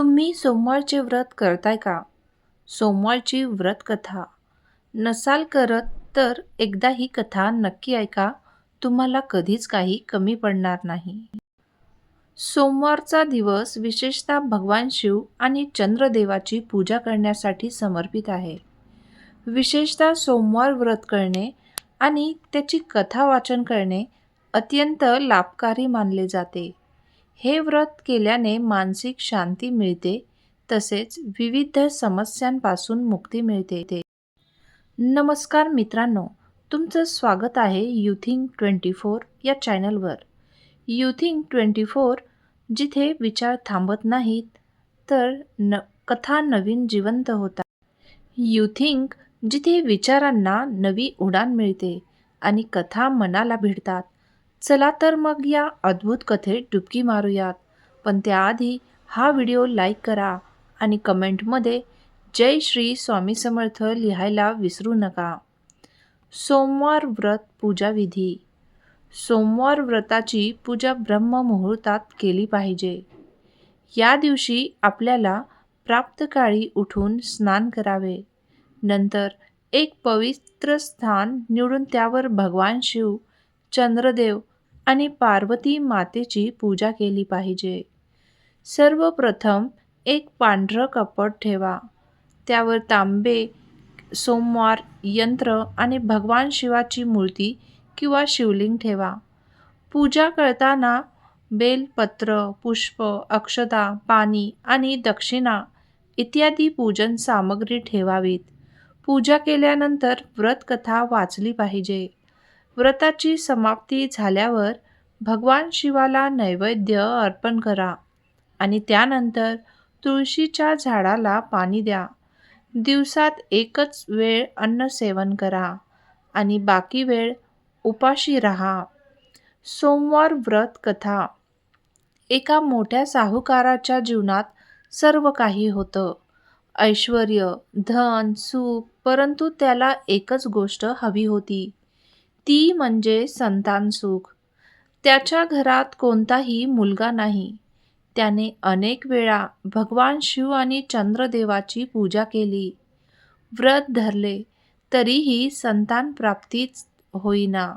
तुम्ही सोमवारचे व्रत करताय का? सोमवारची व्रतकथा. नसाल करत तर एकदा ही कथा नक्की ऐका. तुम्हाला कधीच काही कमी पडणार नाही. सोमवारचा दिवस विशेषतः भगवान शिव आणि चंद्रदेवाची पूजा करण्यासाठी समर्पित आहे. विशेषतः सोमवार व्रत करणे आणि त्याची कथा वाचन करणे अत्यंत लाभकारी मानले जाते. हे व्रत केल्याने मानसिक शांती मिळते तसेच विविध समस्यांपासून मुक्ती मिळते. नमस्कार मित्रांनो तुमचं स्वागत आहे युथिंग ट्वेंटी फोर या चॅनलवर. युथिंग ट्वेंटी फोर जिथे विचार थांबत नाहीत तर न कथा नवीन जिवंत होतात. युथिंग जिथे विचारांना नवी उडान मिळते आणि कथा मनाला भिडतात चला तर मग या अद्भुत कथेत डुबकी मारूयात. पण त्याआधी हा व्हिडिओ लाईक करा आणि कमेंटमध्ये जय श्री स्वामी समर्थ लिहायला विसरू नका. सोमवार व्रत पूजाविधी सोमवार व्रताची पूजा ब्रह्ममुहूर्तात केली पाहिजे. या दिवशी आपल्याला प्राप्तकाळी उठून स्नान करावे. नंतर एक पवित्र स्थान निवडून त्यावर भगवान शिव चंद्रदेव आणि पार्वती मातेची पूजा केली पाहिजे. सर्वप्रथम एक पांढरं कपट ठेवा. त्यावर तांबे सोमवार यंत्र आणि भगवान शिवाची मूर्ती किंवा शिवलिंग ठेवा. पूजा करताना बेलपत्र पुष्प अक्षता पाणी आणि दक्षिणा इत्यादी पूजन सामग्री ठेवावीत. पूजा केल्यानंतर व्रतकथा वाचली पाहिजे. व्रताची समाप्ती झाल्यावर भगवान शिवाला नैवेद्य अर्पण करा आणि त्यानंतर तुळशीच्या झाडाला पाणी द्या. दिवसात एकच वेळ अन्न सेवन करा आणि बाकी वेळ उपाशी राहा. सोमवार व्रत कथा. एका मोठ्या साहूकाराच्या जीवनात सर्व काही होतं. ऐश्वर धन सुख परंतु त्याला एकच गोष्ट हवी होती. ती म्हणजे संतान सुख. त्याच्या घरात कोणताही मुलगा नाही. त्याने अनेक वेळा भगवान शिव आणि चंद्रदेवाची पूजा केली. व्रत धरले तरीही संतान प्राप्तीच होईना.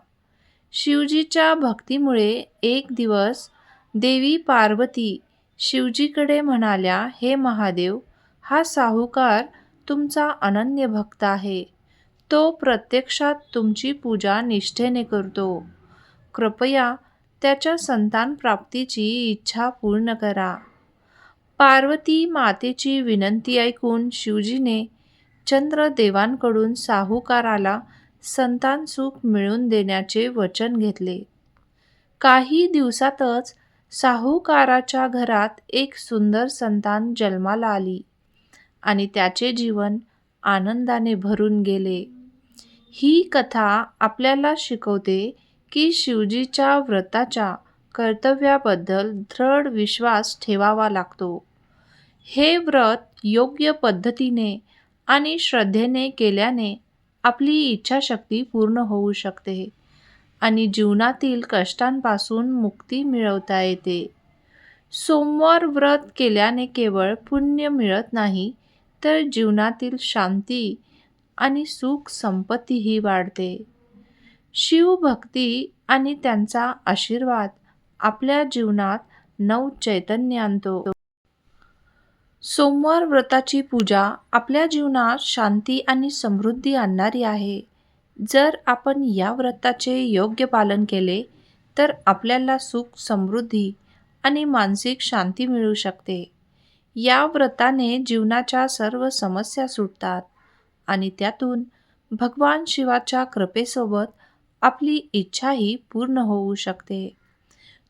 शिवजीच्या भक्तीमुळे एक दिवस देवी पार्वती शिवजीकडे म्हणाल्या हे महादेव हा साहूकार तुमचा अनन्य भक्त आहे. तो प्रत्यक्षात तुमची पूजा निष्ठेने करतो. कृपया त्याच्या संतान प्राप्तीची इच्छा पूर्ण करा. पार्वती मातेची विनंती ऐकून शिवजीने चंद्रदेवांकडून साहूकाराला संतान सुख मिळवून देण्याचे वचन घेतले. काही दिवसातच साहूकाराच्या घरात एक सुंदर संतान जन्माला आली आणि त्याचे जीवन आनंदाने भरून गेले. ही कथा आपल्याला शिकवते की शिवजीच्या व्रताच्या कर्तव्याबद्दल दृढ विश्वास ठेवावा लागतो. हे व्रत योग्य पद्धतीने आणि श्रद्धेने केल्याने आपली इच्छाशक्ती पूर्ण होऊ शकते आणि जीवनातील कष्टांपासून मुक्ती मिळवता येते. सोमवार व्रत केल्याने केवळ पुण्य मिळत नाही तर जीवनातील शांती आणि सुख संपत्तीही वाढते. शिवभक्ती आणि त्यांचा आशीर्वाद आपल्या जीवनात नव चैतन्य आणतो. सोमवार व्रताची पूजा आपल्या जीवनात शांती आणि समृद्धी आणणारी आहे. जर आपण या व्रताचे योग्य पालन केले तर आपल्याला सुख समृद्धी आणि मानसिक शांती मिळू शकते. या व्रताने जीवनाच्या सर्व समस्या सुटतात आणि त्यातून भगवान शिवाच्या कृपेसोबत आपली इच्छाही पूर्ण होऊ शकते.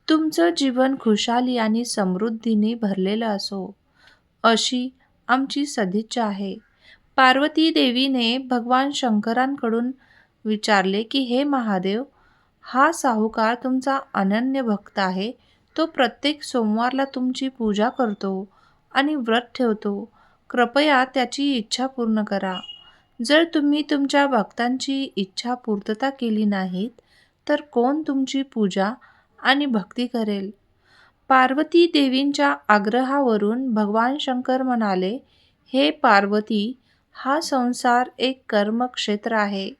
तुमचं जीवन खुशाली आणि समृद्धीने भरलेलं असो अशी आमची सदिच्छा आहे. पार्वती देवीने भगवान शंकरांकडून विचारले की हे महादेव हा साहूकार तुमचा अनन्य भक्त आहे. तो प्रत्येक सोमवारला तुमची पूजा करतो. आणि व्रत ठेवतो. कृपया त्याची इच्छा पूर्ण करा. जर तुम्ही तुमच्या भक्तांची इच्छा पूर्तता केली नाहीत तर कोण तुमची पूजा आणि भक्ती करेल? पार्वती देवींच्या आग्रहावरून भगवान शंकर म्हणाले हे पार्वती हा संसार एक कर्मक्षेत्र आहे.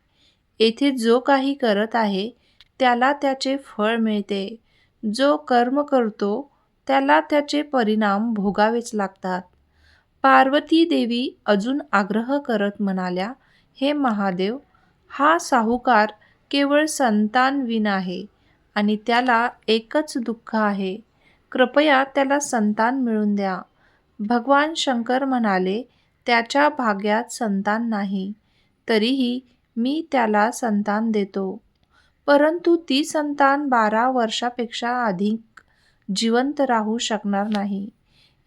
येथे जो काही करत आहे त्याला त्याचे फळ मिळते. जो कर्म करतो त्याला त्याचे परिणाम भोगावेच लागतात. पार्वती देवी अजून आग्रह करत म्हणाल्या हे महादेव हा साहूकार केवळ संतानविन आहे आणि त्याला एकच दुःख आहे. कृपया त्याला संतान मिळून द्या. भगवान शंकर म्हणाले त्याच्या भाग्यात संतान नाही तरीही मी त्याला संतान देतो. परंतु ती संतान बारा वर्षापेक्षा अधिक जिवंत राहू शकणार नाही.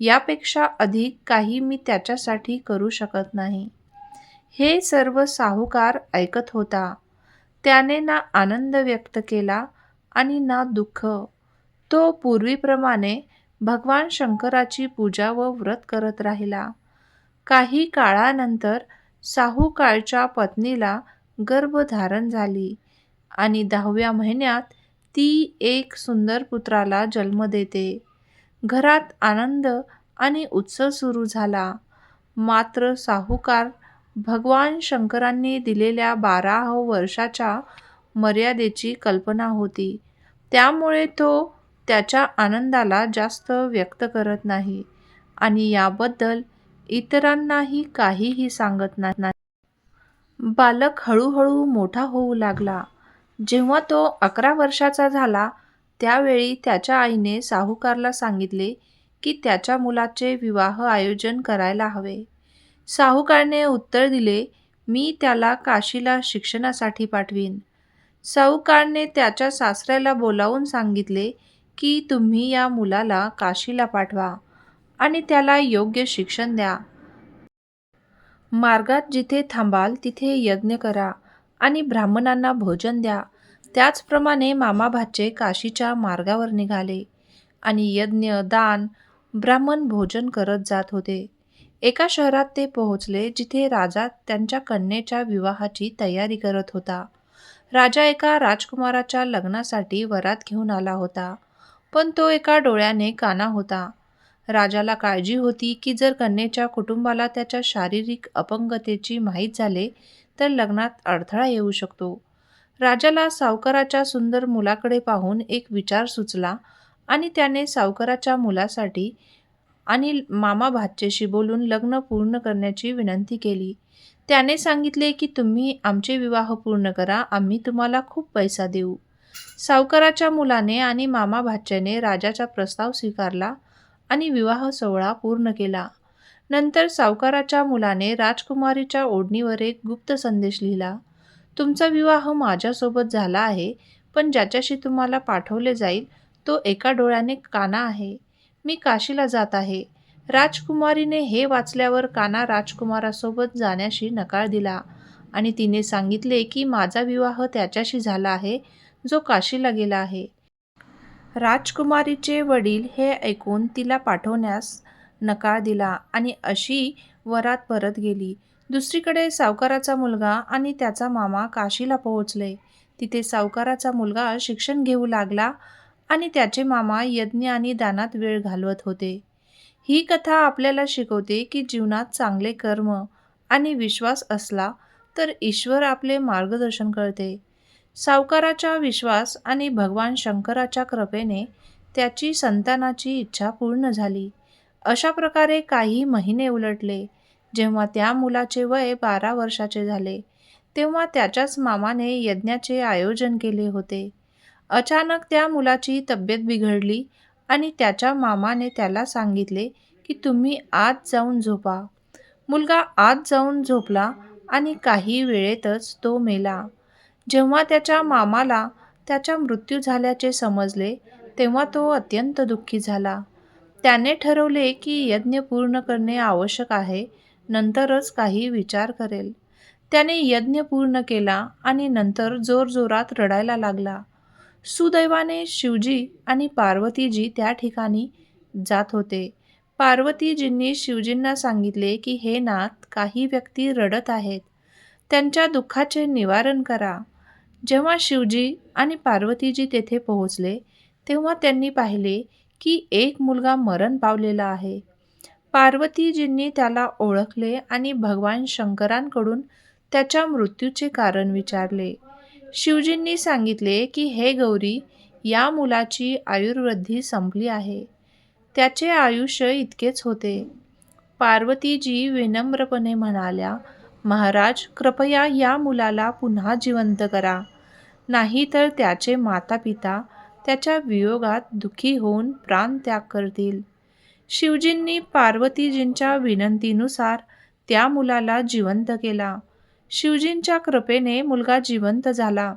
यापेक्षा अधिक काही मी त्याच्यासाठी करू शकत नाही. हे सर्व साहूकार ऐकत होता. त्याने ना आनंद व्यक्त केला आणि ना दुःख. तो पूर्वीप्रमाणे भगवान शंकराची पूजा व व्रत करत राहिला. काही काळानंतर साहूकाळच्या पत्नीला गर्भधारण झाली आणि दहाव्या महिन्यात ती एक सुंदर पुत्राला जन्म देते. घरात आनंद आणि उत्सव सुरू झाला. मात्र साहूकार भगवान शंकरांनी दिलेल्या बारा वर्षाच्या मर्यादेची कल्पना होती. त्यामुळे तो त्याच्या आनंदाला जास्त व्यक्त करत नाही आणि याबद्दल इतरांनाही काहीही सांगत नाही. बालक हळूहळू मोठा होऊ लागला. जेव्हा तो अकरा वर्षाचा झाला त्यावेळी त्याच्या आईने साहूकारला सांगितले की त्याच्या मुलाचे विवाह आयोजन करायला हवे. साहूकारने उत्तर दिले मी त्याला काशीला शिक्षणासाठी पाठवीन. साहूकारने त्याच्या सासऱ्याला बोलावून सांगितले की तुम्ही या मुलाला काशीला पाठवा आणि त्याला योग्य शिक्षण द्या. मार्गात जिथे थांबाल तिथे यज्ञ करा. आणि ब्राह्मणांना भोजन द्या. त्याचप्रमाणे मामाभाचे काशीच्या मार्गावर निघाले. आणि यज्ञ दान ब्राह्मण भोजन करत जात होते. एका शहरात ते पोहोचले जिथे राजा त्यांच्या कन्येच्या विवाहाची तयारी करत होता. राजा एका राजकुमाराच्या लग्नासाठी वरात घेऊन आला होता पण तो एका डोळ्याने काना होता. राजाला काळजी होती की जर कन्येच्या कुटुंबाला त्याच्या शारीरिक अपंगतेची माहीत झाले तर लग्नात अडथळा येऊ शकतो. राजाला सावकाराच्या सुंदर मुलाकडे पाहून एक विचार सुचला आणि त्याने सावकाराच्या मुलासाठी आणि मामा भातचेशी बोलून लग्न पूर्ण करण्याची विनंती केली. त्याने सांगितले की तुम्ही आमचे विवाह पूर्ण करा आम्ही तुम्हाला खूप पैसा देऊ. सावकाराच्या मुलाने आणि मामा भाच्याने राजाचा प्रस्ताव स्वीकारला आणि विवाह सोहळा पूर्ण केला. नंतर सावकाराच्या मुलाने राजकुमारीच्या ओढणीवर एक गुप्त संदेश लिहिला तुमचा विवाह माझ्यासोबत झाला आहे पण ज्याच्याशी तुम्हाला पाठवले जाईल तो एका डोळ्याने काना आहे. मी काशीला जात आहे. राजकुमारीने हे वाचल्यावर काना राजकुमारासोबत जाण्याशी नकार दिला आणि तिने सांगितले की माझा विवाह त्याच्याशी झाला आहे जो काशीला गेला आहे. राजकुमारीचे वडील हे ऐकून तिला पाठवण्यास नकार दिला आणि अशी वरात परत गेली. दुसरीकडे सावकाराचा मुलगा आणि त्याचा मामा काशीला पोहोचले. तिथे सावकाराचा मुलगा शिक्षण घेऊ लागला आणि त्याचे मामा यज्ञ आणि दानात वेळ घालवत होते. ही कथा आपल्याला शिकवते की जीवनात चांगले कर्म आणि विश्वास असला तर ईश्वर आपले मार्गदर्शन करते. सावकाराचा विश्वास आणि भगवान शंकराच्या कृपेने त्याची संतानाची इच्छा पूर्ण झाली. अशा प्रकारे काही महिने उलटले. जेव्हा त्या मुलाचे वय बारा वर्षाचे झाले तेव्हा त्याच्याच मामाने यज्ञाचे आयोजन केले होते. अचानक त्या मुलाची तब्येत बिघडली आणि त्याच्या मामाने त्याला सांगितले की तुम्ही आत जाऊन झोपा. मुलगा आत जाऊन झोपला आणि काही वेळेतच तो मेला. जेव्हा त्याच्या मामाला त्याचा मृत्यू झाल्याचे समजले तेव्हा तो अत्यंत दुःखी झाला. त्याने ठरवले की यज्ञ पूर्ण करणे आवश्यक आहे नंतरच काही विचार करेल. त्याने यज्ञ पूर्ण केला आणि नंतर जोरजोरात रडायला लागला. सुदैवाने शिवजी आणि पार्वतीजी त्या ठिकाणी जात होते. पार्वतीजींनी शिवजींना सांगितले की हे नाथ काही व्यक्ती रडत आहेत. त्यांच्या दुःखाचे निवारण करा. जेव्हा शिवजी आणि पार्वतीजी तेथे पोहोचले तेव्हा त्यांनी पाहिले की एक मुलगा मरण पावलेला आहे. पार्वतीजींनी त्याला ओळखले आणि भगवान शंकरांकडून त्याच्या मृत्यूचे कारण विचारले. शिवजींनी सांगितले की हे गौरी या मुलाची आयुर्वृद्धी संपली आहे. त्याचे आयुष्य इतकेच होते. पार्वतीजी विनम्रपणे म्हणाल्या महाराज कृपया या मुलाला पुन्हा जिवंत करा. नाहीतर त्याचे माता पिता त्याच्या वियोगात दुःखी होऊन प्राणत्याग करतील. शिवजींनी पार्वतीजींच्या विनंतीनुसार त्या मुलाला जिवंत केला. शिवजींच्या कृपेने मुलगा जिवंत झाला.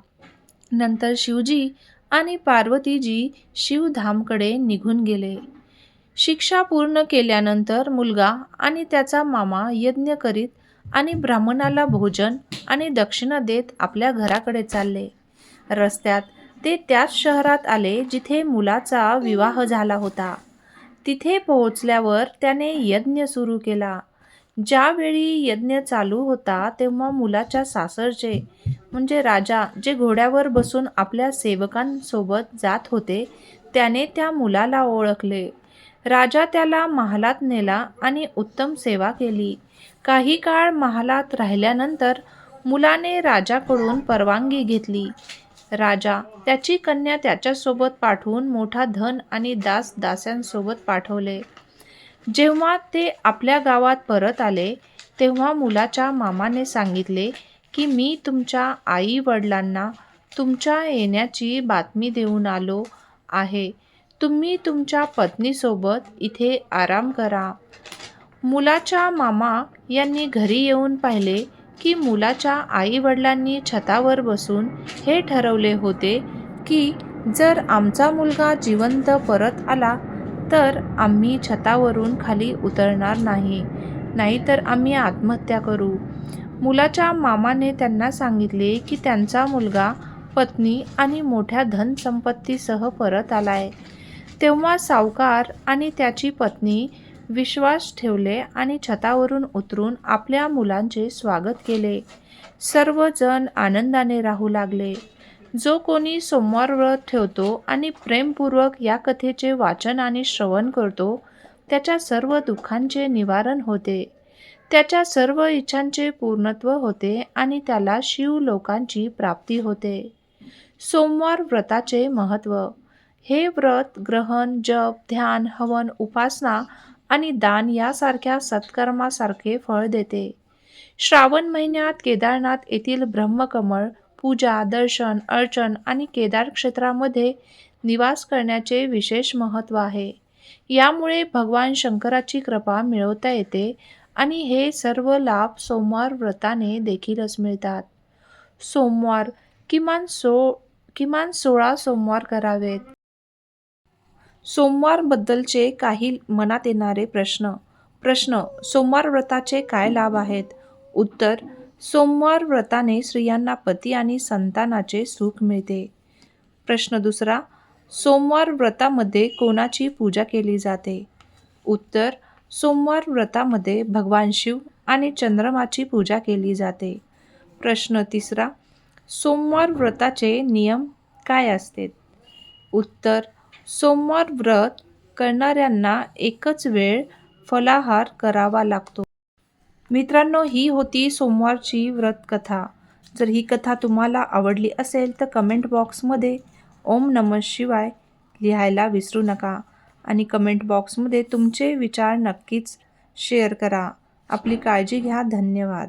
नंतर शिवजी आणि पार्वतीजी शिवधामकडे निघून गेले. शिक्षा पूर्ण केल्यानंतर मुलगा आणि त्याचा मामा यज्ञ करीत आणि ब्राह्मणाला भोजन आणि दक्षिणा देत आपल्या घराकडे चालले. रस्त्यात ते त्याच शहरात आले जिथे मुलाचा विवाह झाला होता. तिथे पोहोचल्यावर त्याने यज्ञ सुरू केला. ज्यावेळी यज्ञ चालू होता तेव्हा मुलाच्या सासरचे म्हणजे राजा जे घोड्यावर बसून आपल्या सेवकांसोबत जात होते त्याने त्या मुलाला ओळखले. राजा त्याला महालात नेला आणि उत्तम सेवा केली. काही काळ महालात राहिल्यानंतर मुलाने राजाकडून परवानगी घेतली. राजा. त्याची कन्या त्याच्यासोबत पाठवून मोठा धन आणि दास दास्यांसोबत पाठवले. जेव्हा ते आपल्या गावात परत आले तेव्हा मुलाच्या मामाने सांगितले की मी तुमच्या आई वडिलांना तुमच्या येण्याची बातमी देऊन आलो आहे. तुम्ही तुमच्या पत्नीसोबत इथे आराम करा. मुलाच्या मामा यांनी घरी येऊन पाहिले की मुलाच्या आई वडिलांनी छतावर बसून हे ठरवले होते की जर आमचा मुलगा जिवंत परत आला तर आम्ही छतावरून खाली उतरणार नाही नाहीतर आम्ही आत्महत्या करू. मुलाच्या मामाने त्यांना सांगितले की त्यांचा मुलगा पत्नी आणि मोठ्या धनसंपत्तीसह परत आलाय. तेव्हा सावकार आणि त्याची पत्नी विश्वास ठेवले आणि छतावरून उतरून आपल्या मुलांचे स्वागत केले. सर्वजण आनंदाने राहू लागले. जो कोणी सोमवार व्रत ठेवतो आणि प्रेमपूर्वक या कथेचे वाचन आणि श्रवण करतो त्याच्या सर्व दुःखांचे निवारण होते. त्याच्या सर्व इच्छांचे पूर्णत्व होते आणि त्याला शिव लोकांची प्राप्ती होते. सोमवार व्रताचे महत्त्व. हे व्रत ग्रहण जप ध्यान हवन उपासना आणि दान यासारख्या सत्कर्मासारखे फळ देते. श्रावण महिन्यात केदारनाथ येथील ब्रह्मकमळ पूजा दर्शन अर्चन आणि केदार क्षेत्रामध्ये निवास करण्याचे विशेष महत्त्व आहे. यामुळे भगवान शंकराची कृपा मिळवता येते आणि हे सर्व लाभ सोमवार व्रताने देखीलच मिळतात. सोमवार किमान सो किमान सोळा सोमवार करावेत. सोमवारबद्दलचे काही मनात येणारे प्रश्न. प्रश्न सोमवार व्रताचे काय लाभ आहेत? उत्तर सोमवार व्रताने स्त्रियांना पती आणि संतानाचे सुख मिळते. प्रश्न दुसरा सोमवार व्रतामध्ये कोणाची पूजा केली जाते? उत्तर सोमवार व्रतामध्ये भगवान शिव आणि चंद्रमाची पूजा केली जाते. प्रश्न तिसरा सोमवार व्रताचे नियम काय असते उत्तर सोमवार व्रत करणाऱ्यांना एकच वेळ फलाहार करावा लागतो. मित्रांनो ही होती सोमवारची व्रतकथा. जर ही कथा तुम्हाला आवडली असेल तर कमेंट बॉक्समध्ये ओम नमः शिवाय लिहायला विसरू नका आणि कमेंट बॉक्समध्ये तुमचे विचार नक्कीच शेअर करा. आपली काळजी घ्या. धन्यवाद.